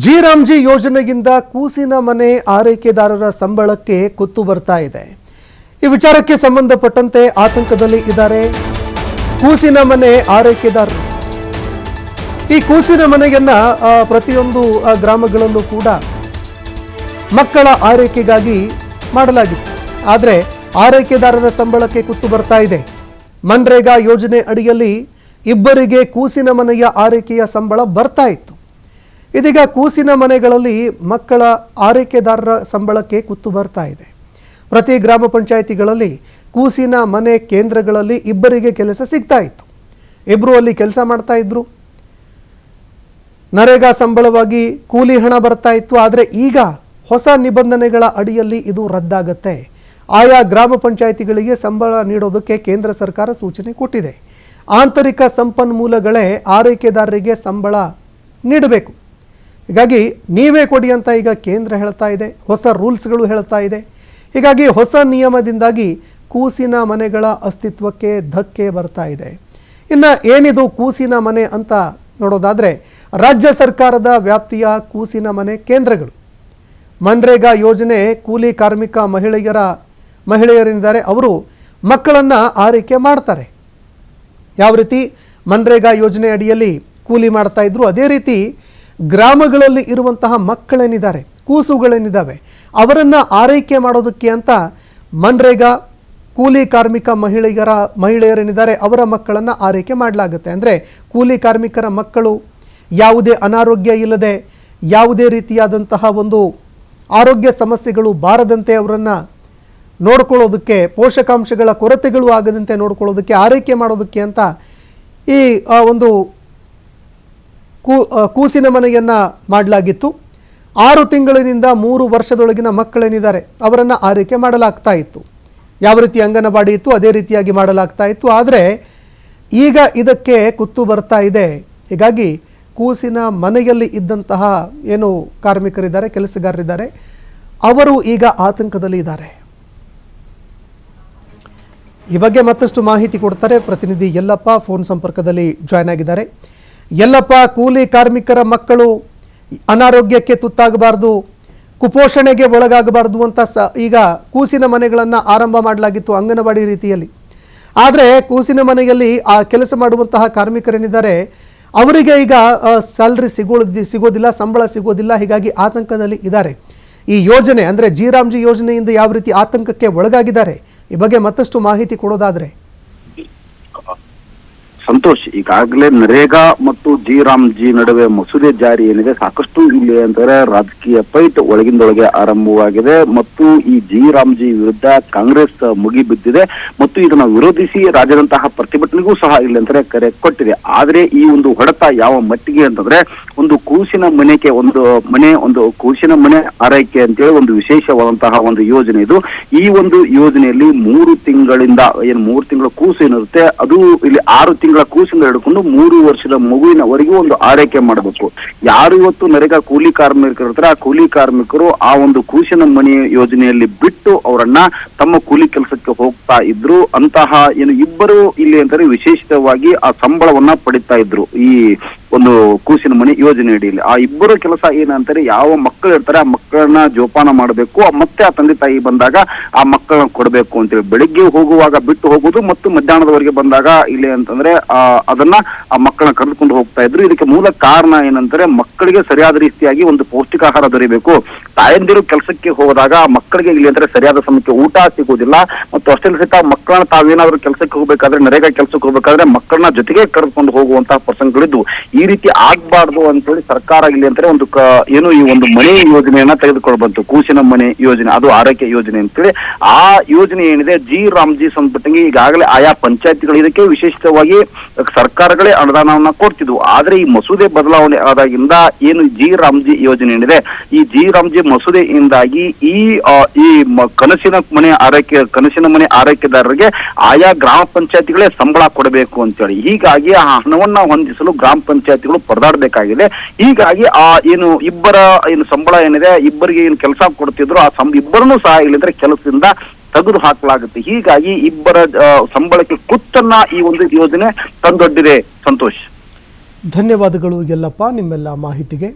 G Ramji ಯೋಜನೆಯಿಂದ ಕೂಸಿನ ಮನೆ ಆರೈಕೆದಾರರ ಸಂಬಳಕ್ಕೆ ಕುತ್ತು ಬರ್ತಾ ಇದೆ. ಈ ವಿಚಾರಕ್ಕೆ ಸಂಬಂಧಪಟ್ಟಂತೆ ಆತಂಕದಲ್ಲಿ ಇದ್ದಾರೆ ಕೂಸಿನ ಮನೆ ಆರೈಕೆದಾರರು. ಈ ಕೂಸಿನ ಮನೆಯನ್ನ ಪ್ರತಿಯೊಂದು ಗ್ರಾಮಗಳಲ್ಲೂ ಕೂಡ ಮಕ್ಕಳ ಆರೈಕೆಗಾಗಿ ಮಾಡಲಾಗಿತ್ತು. ಆದರೆ ಆರೈಕೆದಾರರ ಸಂಬಳಕ್ಕೆ ಕುತ್ತು ಬರ್ತಾ ಇದೆ. ಮನ್ರೇಗಾ ಯೋಜನೆ ಅಡಿಯಲ್ಲಿ ಇಬ್ಬರಿಗೆ ಕೂಸಿನ ಮನೆಯ ಆರೈಕೆಯ ಸಂಬಳ ಬರ್ತಾ ಇತ್ತು. ಇದೀಗ ಕೂಸಿನ ಮನೆಗಳಲ್ಲಿ ಮಕ್ಕಳ ಆರೈಕೆದಾರರ ಸಂಬಳಕ್ಕೆ ಕುತ್ತು ಬರ್ತಾ ಇದೆ. ಪ್ರತಿ ಗ್ರಾಮ ಪಂಚಾಯಿತಿಗಳಲ್ಲಿ ಕೂಸಿನ ಮನೆ ಕೇಂದ್ರಗಳಲ್ಲಿ ಇಬ್ಬರಿಗೆ ಕೆಲಸ ಸಿಗ್ತಾ ಇತ್ತು. ಇಬ್ಬರು ಅಲ್ಲಿ ಕೆಲಸ ಮಾಡ್ತಾ ಇದ್ರು. ನರೇಗಾ ಸಂಬಳವಾಗಿ ಕೂಲಿ ಹಣ ಬರ್ತಾ ಇತ್ತು, ಆದರೆ ಈಗ ಹೊಸ ನಿಬಂಧನೆಗಳ ಅಡಿಯಲ್ಲಿ ಇದು ರದ್ದಾಗತ್ತೆ. ಆಯಾ ಗ್ರಾಮ ಪಂಚಾಯಿತಿಗಳಿಗೆ ಸಂಬಳ ನೀಡೋದಕ್ಕೆ ಕೇಂದ್ರ ಸರ್ಕಾರ ಸೂಚನೆ ಕೊಟ್ಟಿದೆ. ಆಂತರಿಕ ಸಂಪನ್ಮೂಲಗಳೇ ಆರೈಕೆದಾರರಿಗೆ ಸಂಬಳ ನೀಡಬೇಕು. ಹೀಗಾಗಿ ನೀವೇ ಕೊಡಿ ಅಂತ ಈಗ ಕೇಂದ್ರ ಹೇಳ್ತಾ ಇದೆ, ಹೊಸ ರೂಲ್ಸ್ಗಳು ಹೇಳ್ತಾ ಇದೆ. ಹೀಗಾಗಿ ಹೊಸ ನಿಯಮದಿಂದಾಗಿ ಕೂಸಿನ ಮನೆಗಳ ಅಸ್ತಿತ್ವಕ್ಕೆ ಧಕ್ಕೆ ಬರ್ತಾ ಇದೆ. ಇನ್ನು ಏನಿದು ಕೂಸಿನ ಮನೆ ಅಂತ ನೋಡೋದಾದರೆ, ರಾಜ್ಯ ಸರ್ಕಾರದ ವ್ಯಾಪ್ತಿಯ ಕೂಸಿನ ಮನೆ ಕೇಂದ್ರಗಳು. ಮನ್ರೇಗಾ ಯೋಜನೆ ಕೂಲಿ ಕಾರ್ಮಿಕ ಮಹಿಳೆಯರ, ಮಹಿಳೆಯರಿದ್ದಾರೆ, ಅವರು ಮಕ್ಕಳನ್ನು ಆರೈಕೆ ಮಾಡ್ತಾರೆ. ಯಾವ ರೀತಿ ಮನ್ರೇಗಾ ಯೋಜನೆ ಅಡಿಯಲ್ಲಿ ಕೂಲಿ ಮಾಡ್ತಾ ಇದ್ರು, ಅದೇ ರೀತಿ ಗ್ರಾಮಗಳಲ್ಲಿ ಇರುವಂತಹ ಮಕ್ಕಳೇನಿದ್ದಾರೆ, ಕೂಸುಗಳೇನಿದ್ದಾವೆ, ಅವರನ್ನು ಆರೈಕೆ ಮಾಡೋದಕ್ಕೆ ಅಂತ ಮನ್ರೇಗಾ ಕೂಲಿ ಕಾರ್ಮಿಕ ಮಹಿಳೆಯರ, ಮಹಿಳೆಯರೇನಿದ್ದಾರೆ, ಅವರ ಮಕ್ಕಳನ್ನು ಆರೈಕೆ ಮಾಡಲಾಗುತ್ತೆ. ಅಂದರೆ ಕೂಲಿ ಕಾರ್ಮಿಕರ ಮಕ್ಕಳು ಯಾವುದೇ ಅನಾರೋಗ್ಯ ಇಲ್ಲದೆ, ಯಾವುದೇ ರೀತಿಯಾದಂತಹ ಒಂದು ಆರೋಗ್ಯ ಸಮಸ್ಯೆಗಳು ಬಾರದಂತೆ ಅವರನ್ನು ನೋಡ್ಕೊಳ್ಳೋದಕ್ಕೆ, ಪೋಷಕಾಂಶಗಳ ಕೊರತೆಗಳು ಆಗದಂತೆ ನೋಡ್ಕೊಳ್ಳೋದಕ್ಕೆ, ಆರೈಕೆ ಮಾಡೋದಕ್ಕೆ ಅಂತ ಈ ಒಂದು ಕೂಸಿನ ಮನೆಯನ್ನು ಮಾಡಲಾಗಿತ್ತು. ಆರು ತಿಂಗಳಿನಿಂದ ಮೂರು ವರ್ಷದೊಳಗಿನ ಮಕ್ಕಳೇನಿದ್ದಾರೆ, ಅವರನ್ನು ಆರೈಕೆ ಮಾಡಲಾಗ್ತಾ ಇತ್ತು. ಯಾವ ರೀತಿ ಅಂಗನವಾಡಿ ಇತ್ತು, ಅದೇ ರೀತಿಯಾಗಿ ಮಾಡಲಾಗ್ತಾ ಇತ್ತು. ಆದರೆ ಈಗ ಇದಕ್ಕೆ ಕುತ್ತು ಬರ್ತಾ ಇದೆ. ಹೀಗಾಗಿ ಕೂಸಿನ ಮನೆಯಲ್ಲಿ ಇದ್ದಂತಹ ಏನು ಕಾರ್ಮಿಕರಿದ್ದಾರೆ, ಕೆಲಸಗಾರರಿದ್ದಾರೆ, ಅವರು ಈಗ ಆತಂಕದಲ್ಲಿ ಇದ್ದಾರೆ. ಈ ಬಗ್ಗೆ ಮತ್ತಷ್ಟು ಮಾಹಿತಿ ಕೊಡ್ತಾರೆ ಪ್ರತಿನಿಧಿ ಯಲ್ಲಪ್ಪ, ಫೋನ್ ಸಂಪರ್ಕದಲ್ಲಿ ಜಾಯ್ನ್ ಆಗಿದ್ದಾರೆ. ಯಲ್ಲಪ್ಪ ಕೂಲಿ ಕಾರ್ಮಿಕರ ಮಕ್ಕಳು ಅನಾರೋಗ್ಯಕ್ಕೆ ತುತ್ತಾಗಬಾರ್ದು, ಕುಪೋಷಣೆಗೆ ಒಳಗಾಗಬಾರ್ದು ಅಂತ ಸ, ಈಗ ಕೂಸಿನ ಮನೆಗಳನ್ನು ಆರಂಭ ಮಾಡಲಾಗಿತ್ತು ಅಂಗನವಾಡಿ ರೀತಿಯಲ್ಲಿ. ಆದರೆ ಕೂಸಿನ ಮನೆಯಲ್ಲಿ ಆ ಕೆಲಸ ಮಾಡುವಂತಹ ಕಾರ್ಮಿಕರೇನಿದ್ದಾರೆ, ಅವರಿಗೆ ಈಗ ಸ್ಯಾಲ್ರಿ ಸಿಗೋದಿ ಸಿಗೋದಿಲ್ಲ, ಸಂಬಳ ಸಿಗೋದಿಲ್ಲ, ಹೀಗಾಗಿ ಆತಂಕದಲ್ಲಿ ಇದ್ದಾರೆ. ಈ ಯೋಜನೆ ಅಂದರೆ ಜಿ ರಾಮ್ಜಿ ಯೋಜನೆಯಿಂದ ಯಾವ ರೀತಿ ಆತಂಕಕ್ಕೆ ಒಳಗಾಗಿದ್ದಾರೆ, ಈ ಬಗ್ಗೆ ಮತ್ತಷ್ಟು ಮಾಹಿತಿ ಕೊಡೋದಾದ್ರೆ ಸಂತೋಷ್, ಈಗಾಗಲೇ ನರೇಗಾ ಮತ್ತು ಜಿ ರಾಮ್ ಜಿ ನಡುವೆ ಮಸೂದೆ ಜಾರಿ ಏನಿದೆ ಸಾಕಷ್ಟು ಇಲ್ಲಿ ಅಂತಾರೆ ರಾಜಕೀಯ ಪೈಟ್ ಒಳಗಿಂದೊಳಗೆ ಆರಂಭವಾಗಿದೆ ಮತ್ತು ಈ ಜಿ ರಾಮ್ ಜಿ ವಿರುದ್ಧ ಕಾಂಗ್ರೆಸ್ ಮುಗಿಬಿದ್ದಿದೆ ಮತ್ತು ಇದನ್ನು ವಿರೋಧಿಸಿ ರಾಜ್ಯದಂತಹ ಪ್ರತಿಭಟನೆಗೂ ಸಹ ಇಲ್ಲಿ ಅಂತಾರೆ ಕರೆ ಕೊಟ್ಟಿದೆ. ಆದ್ರೆ ಈ ಒಂದು ಹೊಡೆತ ಯಾವ ಮಟ್ಟಿಗೆ ಅಂತಂದ್ರೆ ಒಂದು ಕೂಸಿನ ಮನೆಗೆ ಒಂದು ಮನೆ, ಒಂದು ಕೂಸಿನ ಮನೆ ಆರೈಕೆ ಅಂತೇಳಿ ಒಂದು ವಿಶೇಷವಾದಂತಹ ಒಂದು ಯೋಜನೆ ಇದು. ಈ ಒಂದು ಯೋಜನೆಯಲ್ಲಿ ಮೂರು ತಿಂಗಳಿಂದ, ಏನು ಮೂರು ತಿಂಗಳ ಕೂಸು ಏನಿರುತ್ತೆ, ಅದು ಇಲ್ಲಿ ಆರು ತಿಂಗಳ ಕೂಸಿಂದ ಹಿಡ್ಕೊಂಡು ಮೂರು ವರ್ಷದ ಮಗುವಿನವರೆಗೂ ಒಂದು ಆರೈಕೆ ಮಾಡಬೇಕು. ಯಾರು ಇವತ್ತು ನರೇಗಾ ಕೂಲಿ ಕಾರ್ಮಿಕರು ಇರ್ತಾರೆ ಆ ಕೂಲಿ ಕಾರ್ಮಿಕರು ಆ ಒಂದು ಕೂಸಿನ ಮನೆ ಯೋಜನೆಯಲ್ಲಿ ಬಿಟ್ಟು ಅವರನ್ನ ತಮ್ಮ ಕೂಲಿ ಕೆಲಸಕ್ಕೆ ಹೋಗ್ತಾ ಇದ್ರು. ಅಂತಹ ಏನು ಇಬ್ಬರು ಇಲ್ಲಿ ಅಂತಾರೆ ವಿಶೇಷವಾಗಿ ಆ ಸಂಬಳವನ್ನ ಪಡಿತಾ ಇದ್ರು. ಈ ಒಂದು ಕೂಸಿನ ಮನೆ ಯೋಜನೆ ಅಡಿಯಲ್ಲಿ ಆ ಇಬ್ಬರು ಕೆಲಸ ಏನಂತಾರೆ ಯಾವ ಮಕ್ಕಳು ಇರ್ತಾರೆ ಆ ಮಕ್ಕಳನ್ನ ಜೋಪಾನ ಮಾಡಬೇಕು ಮತ್ತೆ ಆ ತಂದೆ ತಾಯಿ ಬಂದಾಗ ಆ ಮಕ್ಕಳನ್ನ ಕೊಡಬೇಕು ಅಂತೇಳಿ. ಬೆಳಿಗ್ಗೆ ಹೋಗುವಾಗ ಬಿಟ್ಟು ಹೋಗುದು ಮತ್ತು ಮಧ್ಯಾಹ್ನದವರೆಗೆ ಬಂದಾಗ ಇಲ್ಲಿ ಅಂತಂದ್ರೆ ಅದನ್ನ ಆ ಮಕ್ಕಳನ್ನ ಕರೆದುಕೊಂಡು ಹೋಗ್ತಾ ಇದ್ರು. ಇದಕ್ಕೆ ಮೂಲ ಕಾರಣ ಏನಂತಾರೆ ಮಕ್ಕಳಿಗೆ ಸರಿಯಾದ ರೀತಿಯಾಗಿ ಒಂದು ಪೌಷ್ಟಿಕ ಆಹಾರ ದೊರೆಯಬೇಕು. ತಾಯಂದಿರು ಕೆಲಸಕ್ಕೆ ಹೋದಾಗ ಆ ಮಕ್ಕಳಿಗೆ ಇಲ್ಲಿ ಅಂದ್ರೆ ಸರಿಯಾದ ಸಮಯಕ್ಕೆ ಊಟ ಸಿಗುವುದಿಲ್ಲ ಮತ್ತು ಅಷ್ಟೇ ಸಹಿತ ಮಕ್ಕಳನ್ನ ತಾವೇನಾದ್ರೂ ಕೆಲಸಕ್ಕೆ ಹೋಗ್ಬೇಕಾದ್ರೆ ನರೇಗಾ ಕೆಲಸಕ್ಕೆ ಹೋಗ್ಬೇಕಾದ್ರೆ ಮಕ್ಕಳನ್ನ ಜೊತೆಗೆ ಕರೆದುಕೊಂಡು ಹೋಗುವಂತಹ ಪ್ರಸಂಗಗಳಿದ್ದು ರೀತಿ ಆಗ್ಬಾರ್ದು ಅಂತೇಳಿ ಸರ್ಕಾರ ಇಲ್ಲಿ ಅಂತ ಒಂದು ಏನು ಈ ಒಂದು ಮನೆ ಯೋಜನೆಯನ್ನ ತೆಗೆದುಕೊಳ್ಬಂತು. ಕೂಸಿನ ಮನೆ ಯೋಜನೆ, ಅದು ಆರೈಕೆ ಯೋಜನೆ ಅಂತೇಳಿ. ಆ ಯೋಜನೆ ಏನಿದೆ, ಜಿ ರಾಮ್ಜಿ ಸಂಬಂಧಪಟ್ಟಂಗೆ ಈಗಾಗಲೇ ಆಯಾ ಪಂಚಾಯತ್ಗಳು ಇದಕ್ಕೆ ವಿಶೇಷವಾಗಿ ಸರ್ಕಾರಗಳೇ ಅನುದಾನವನ್ನ ಕೊಡ್ತಿದ್ವು. ಆದ್ರೆ ಈ ಮಸೂದೆ ಬದಲಾವಣೆ ಆದಾಗಿಂದ ಏನು ಜಿ ರಾಮ್ಜಿ ಯೋಜನೆ ಏನಿದೆ, ಈ ಜಿ ರಾಮ್ಜಿ ಮಸೂದೆಯಿಂದಾಗಿ ಈ ಈ ಕನಸಿನ ಮನೆ ಆರೈಕೆ, ಕನಸಿನ ಮನೆ ಆರೈಕೆದಾರರಿಗೆ ಆಯಾ ಗ್ರಾಮ ಪಂಚಾಯತ್ಗಳೇ ಸಂಬಳ ಕೊಡಬೇಕು ಅಂತೇಳಿ. ಹೀಗಾಗಿ ಆ ಹಣವನ್ನ ಹೊಂದಿಸಲು ಗ್ರಾಮ ಪಂಚಾಯತಿಗಳು ಪರದಾಡಬೇಕಾಗಿದೆ. ಹೀಗಾಗಿ ಆ ಏನು ಇಬ್ಬರ ಏನು ಸಂಬಳ ಏನಿದೆ, ಇಬ್ಬರಿಗೆ ಏನು ಕೆಲಸ ಕೊಡ್ತಿದ್ರು, ಆ ಸಂ ಇಬ್ಬರನ್ನು ಸಹ ಇಲ್ಲಿದ್ರೆ ಕೆಲಸದಿಂದ ತೆಗೆದು ಹಾಕಲಾಗುತ್ತೆ. ಹೀಗಾಗಿ ಇಬ್ಬರ ಸಂಬಳಕ್ಕೆ ಕುತ್ತನ್ನ ಈ ಒಂದು ಯೋಜನೆ ತಂದೊಡ್ಡಿದೆ. ಸಂತೋಷ್. ಧನ್ಯವಾದಗಳು ಎಲ್ಲಪ್ಪ ನಿಮ್ಮೆಲ್ಲ ಮಾಹಿತಿಗೆ.